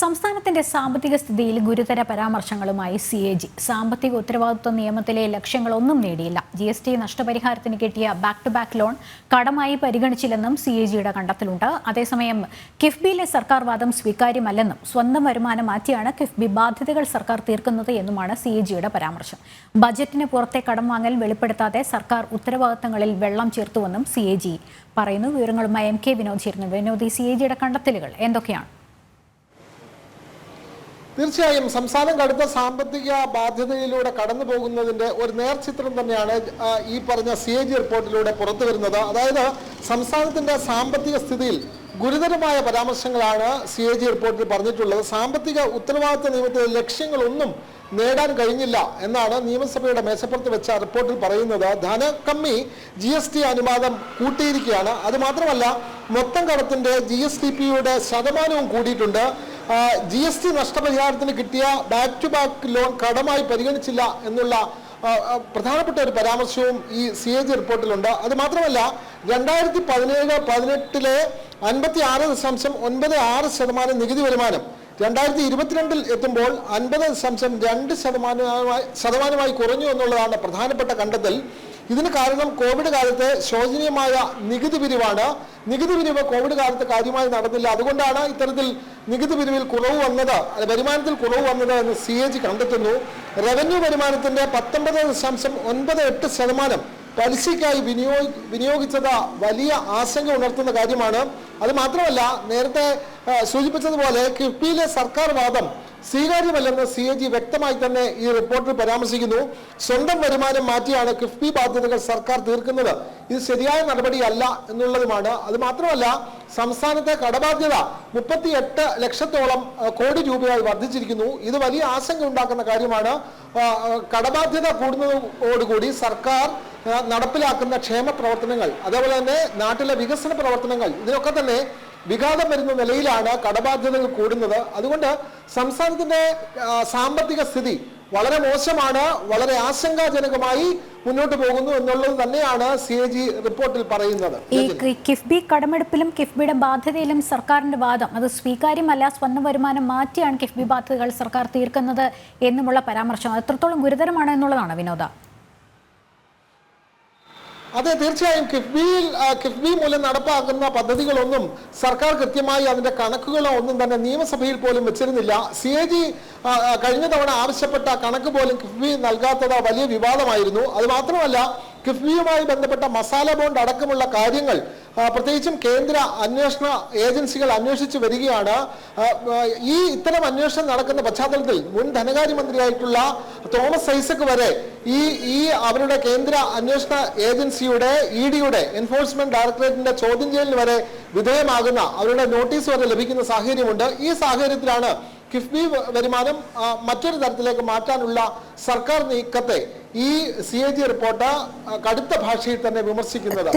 സംസ്ഥാനത്തിന്റെ സാമ്പത്തിക സ്ഥിതിയിൽ ഗുരുതര പരാമർശങ്ങളുമായി സി എ ജി. സാമ്പത്തിക ഉത്തരവാദിത്വ നിയമത്തിലെ ലക്ഷ്യങ്ങളൊന്നും നേടിയില്ല. ജി എസ് ടി നഷ്ടപരിഹാരത്തിന് കിട്ടിയ ബാക്ക് ടു ബാക്ക് ലോൺ കടമായി പരിഗണിച്ചില്ലെന്നും സി എ ജിയുടെ കണ്ടെത്തലുണ്ട്. അതേസമയം കിഫ്ബിയിലെ സർക്കാർ വാദം സ്വീകാര്യമല്ലെന്നും സ്വന്തം വരുമാനം മാറ്റിയാണ് കിഫ്ബി ബാധ്യതകൾ സർക്കാർ തീർക്കുന്നത് എന്നുമാണ് സി എ ജിയുടെ പരാമർശം. ബജറ്റിന് പുറത്തെ കടം വാങ്ങൽ വെളിപ്പെടുത്താതെ സർക്കാർ ഉത്തരവാദിത്തങ്ങളിൽ വെള്ളം ചേർത്തുവെന്നും സി എ ജി പറയുന്നു. വിവരങ്ങളുമായി എം കെ വിനോദ് ചേരുന്നു. വിനോദ് സി എ ജിയുടെ കണ്ടെത്തലുകൾ എന്തൊക്കെയാണ്? തീർച്ചയായും സംസ്ഥാനം കടുത്ത സാമ്പത്തിക ബാധ്യതയിലൂടെ കടന്നു പോകുന്നതിന്റെ ഒരു നേർചിത്രം തന്നെയാണ് ഈ പറഞ്ഞ സി എ ജി റിപ്പോർട്ടിലൂടെ പുറത്തു വരുന്നത്. അതായത് സംസ്ഥാനത്തിന്റെ സാമ്പത്തിക സ്ഥിതിയിൽ ഗുരുതരമായ പരാമർശങ്ങളാണ് സി എ ജി റിപ്പോർട്ടിൽ പറഞ്ഞിട്ടുള്ളത്. സാമ്പത്തിക ഉത്തരവാദിത്വ നിയമത്തിലെ ലക്ഷ്യങ്ങളൊന്നും നേടാൻ കഴിഞ്ഞില്ല എന്നാണ് നിയമസഭയുടെ മേശപ്പുറത്ത് വെച്ച റിപ്പോർട്ടിൽ പറയുന്നത്. ധനക്കമ്മി ജി എസ് ടി അനുപാതം കൂട്ടിയിരിക്കുകയാണ്. അതുമാത്രമല്ല മൊത്തം കടത്തിന്റെ ജി എസ് ടി പിയുടെ ശതമാനവും കൂടിയിട്ടുണ്ട്. ജി എസ് ടി നഷ്ടപരിഹാരത്തിന് കിട്ടിയ ബാക്ക് ടു ബാക്ക് ലോൺ കടമായി പരിഗണിച്ചില്ല എന്നുള്ള പ്രധാനപ്പെട്ട ഒരു പരാമർശവും ഈ സി എ ജി റിപ്പോർട്ടിലുണ്ട്. അത് മാത്രമല്ല രണ്ടായിരത്തി പതിനേഴ് പതിനെട്ടിലെ അൻപത്തി ആറ് ദശാംശം ഒൻപത് ആറ് ശതമാനം നികുതി വരുമാനം രണ്ടായിരത്തി ഇരുപത്തിരണ്ടിൽ എത്തുമ്പോൾ അൻപത് ദശാംശം രണ്ട് ശതമാനമായി ശതമാനമായി കുറഞ്ഞു എന്നുള്ളതാണ് പ്രധാനപ്പെട്ട കണ്ടെത്തൽ. ഇതിന് കാരണം കോവിഡ് കാലത്തെ ശോചനീയമായ നികുതി പിരിവാണ്. നികുതി പിരിവ് കോവിഡ് കാലത്ത് കാര്യമായി നടന്നില്ല. അതുകൊണ്ടാണ് ഇത്തരത്തിൽ നികുതി പിരിവിൽ കുറവ് വന്നത്. വരുമാനത്തിൽ കുറവ് വന്നത് എന്ന് സി എ ജി കണ്ടെത്തുന്നു. റവന്യൂ വരുമാനത്തിന്റെ പത്തൊമ്പത് ദശാംശം ഒൻപത് എട്ട് ശതമാനം പലിശയ്ക്കായി വിനിയോഗി വിനിയോഗിച്ചത് വലിയ ആശങ്ക ഉണർത്തുന്ന കാര്യമാണ്. അത് മാത്രമല്ല നേരത്തെ സൂചിപ്പിച്ചതുപോലെ കിഫ്ബിയിലെ സർക്കാർ വാദം സ്വീകാര്യമല്ലെന്ന് സി എ ജി വ്യക്തമായി തന്നെ ഈ റിപ്പോർട്ടിൽ പരാമർശിക്കുന്നു. സ്വന്തം വരുമാനം മാറ്റിയാണ് കിഫ്ബി ബാധ്യതകൾ സർക്കാർ തീർക്കുന്നത്. ഇത് ശരിയായ നടപടിയല്ല എന്നുള്ളതുമാണ്. അത് മാത്രമല്ല സംസ്ഥാനത്തെ കടബാധ്യത മുപ്പത്തി എട്ട് ലക്ഷത്തോളം കോടി രൂപയായി വർദ്ധിച്ചിരിക്കുന്നു. ഇത് വലിയ ആശങ്ക ഉണ്ടാക്കുന്ന കാര്യമാണ്. കടബാധ്യത കൂടുന്നതോടുകൂടി സർക്കാർ നടപ്പിലാക്കുന്ന ക്ഷേമ പ്രവർത്തനങ്ങൾ അതേപോലെ തന്നെ നാട്ടിലെ വികസന പ്രവർത്തനങ്ങൾ ഇതിനൊക്കെ തന്നെ വിഘാതം വരുന്ന നിലയിലാണ് കടബാധ്യതകൾ കൂടുന്നത്. അതുകൊണ്ട് സംസ്ഥാനത്തിന്റെ സാമ്പത്തിക സ്ഥിതി വളരെ മോശമാണ് വളരെ ആശങ്കാജനകമായി മുന്നോട്ട് പോകുന്നു എന്നുള്ളത് തന്നെയാണ് സി എ ജി റിപ്പോർട്ടിൽ പറയുന്നത്. ഈ കിഫ്ബി കടമെടുപ്പിലും കിഫ്ബിയുടെ ബാധ്യതയിലും സർക്കാരിന്റെ വാദം. അത് സ്വീകാര്യമല്ല സ്വന്തം വരുമാനം മാറ്റിയാണ് കിഫ്ബി ബാധ്യതകൾ സർക്കാർ തീർക്കുന്നത് എന്നുമുള്ള പരാമർശം. എത്രത്തോളം ഗുരുതരമാണ് എന്നുള്ളതാണ് വിനോദ. അതെ തീർച്ചയായും കിഫ്ബിയിൽ കിഫ്ബി മൂലം നടപ്പാക്കുന്ന പദ്ധതികളൊന്നും സർക്കാർ കൃത്യമായി അതിന്റെ കണക്കുകളോ ഒന്നും തന്നെ നിയമസഭയിൽ പോലും വെച്ചിരുന്നില്ല. സി എ ജി കഴിഞ്ഞ തവണ ആവശ്യപ്പെട്ട കണക്ക് പോലും കിഫ്ബി നൽകാത്തത് വലിയ വിവാദമായിരുന്നു. അത് മാത്രമല്ല കിഫ്ബിയുമായി ബന്ധപ്പെട്ട മസാല ബോണ്ട് അടക്കമുള്ള കാര്യങ്ങൾ പ്രത്യേകിച്ചും കേന്ദ്ര അന്വേഷണ ഏജൻസികൾ അന്വേഷിച്ചു വരികയാണ്. ഈ ഇത്തരം അന്വേഷണം നടക്കുന്ന പശ്ചാത്തലത്തിൽ മുൻ ധനകാര്യമന്ത്രിയായിട്ടുള്ള തോമസ് ഐസക് വരെ ഈ ഈ അവരുടെ കേന്ദ്ര അന്വേഷണ ഏജൻസിയുടെ ഇ ഡിയുടെ എൻഫോഴ്സ്മെന്റ് ഡയറക്ടറേറ്റിന്റെ ചോദ്യം ചെയ്യലിന് വരെ വിധേയമാകുന്ന അവരുടെ നോട്ടീസ് വരെ ലഭിക്കുന്ന സാഹചര്യമുണ്ട്. ഈ സാഹചര്യത്തിലാണ് കിഫ്ബി വരുമാനം മറ്റൊരു തരത്തിലേക്ക് മാറ്റാനുള്ള സർക്കാർ നീക്കത്തെ ഈ സി എ ജി റിപ്പോർട്ട് കടുത്ത ഭാഷയിൽ തന്നെ വിമർശിക്കുന്നത്